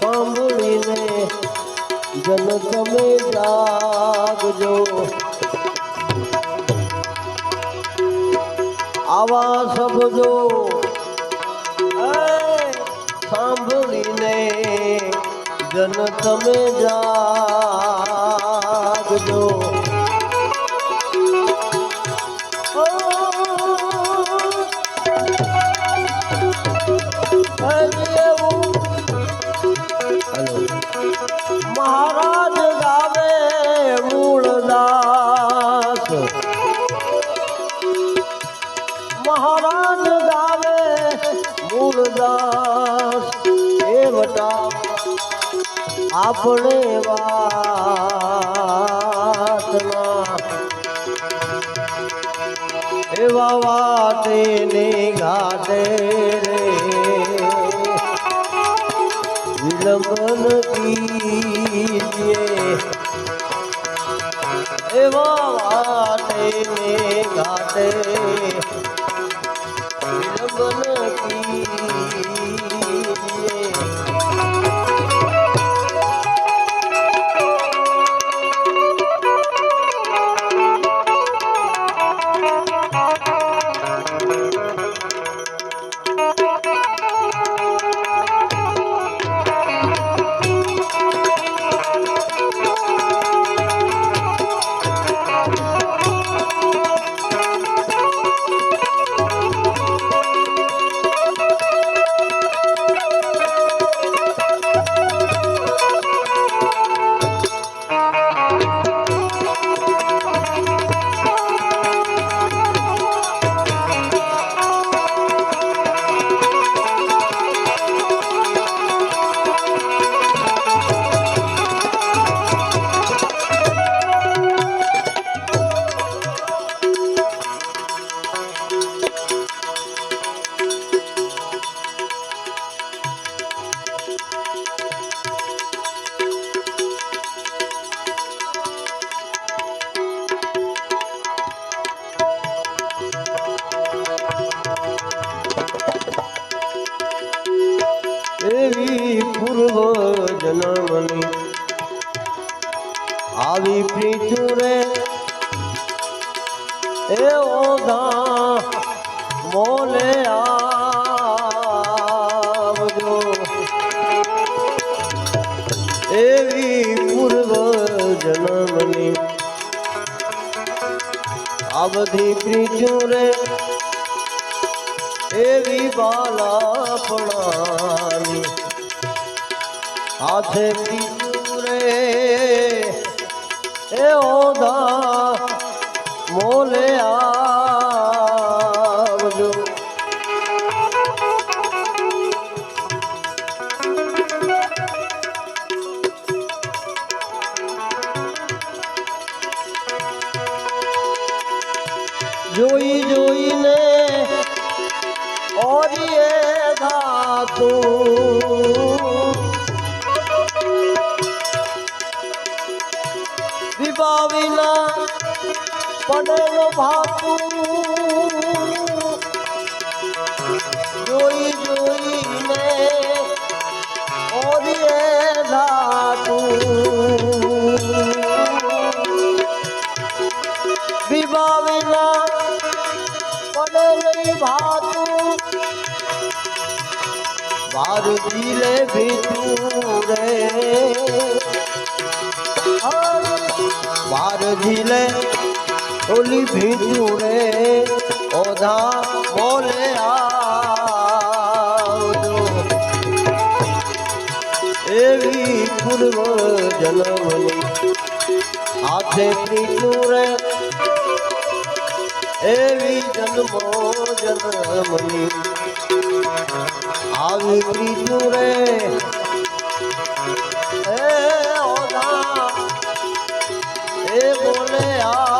સાંભળીને જન તમે જાગજો. આવા શબ્દો સાંભળીને જન તમે જાગજો. આપણે વાતના એવા વાતે ગાતે રે. વિલંબન કીજે એવા વાતે ગાતે આવી પીઠું રે. એ ઓધા મોલે આવજો. એવી પૂર્વ જન્મની આ બધી પીઠું રે. એવી બાલાપણાની હાથે પીઠું રે. એ ઓધા મોલે આવજો. જોઈ જોઈને ઓરિએ ધાતું. પડેલ ભાતું જોઈ જોઈને ઓરિએ ધાતું વિભા વિના પડેલી ભાતું મારું દિલે ભીતું રે વાર ઝીલે ઓલી ભીતું રે ઓધા બોલે આવજો એવી પૂર્વ જન્મની હાથે પ્રીતું રે એવી જન્મો જન્મની આવી પ્રીતું રે એ ઓધા એ બોલે આવજો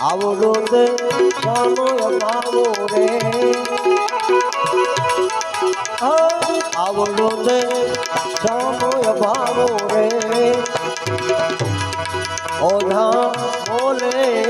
આવો રોજ સમય માવો રે આવો રોજ સમય ભાવો રે ઓધા બોલે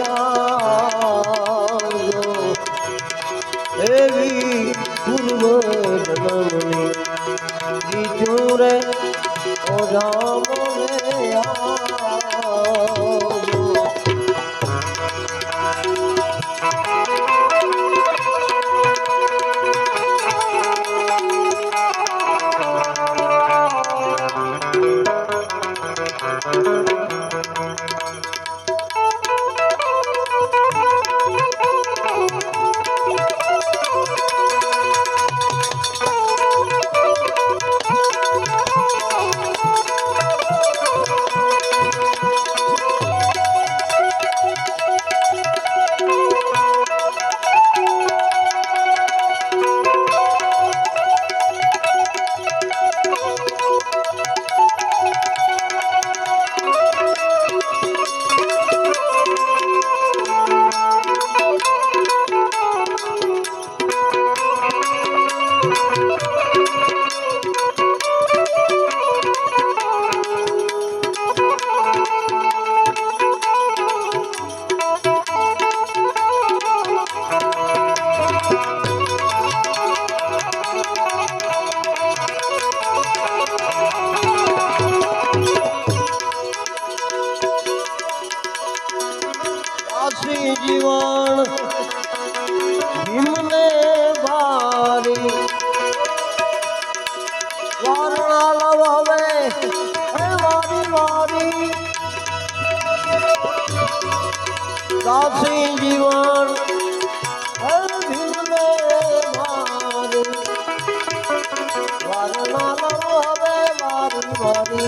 મારે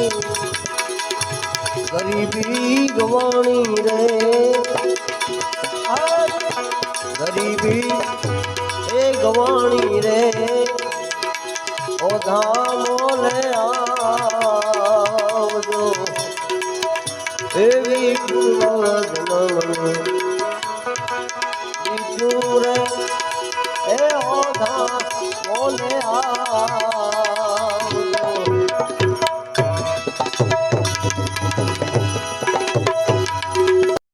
ગરીબી ગવાણી રે. ગરીબી એ ગવાણી રે. ઓ ધામો લે આ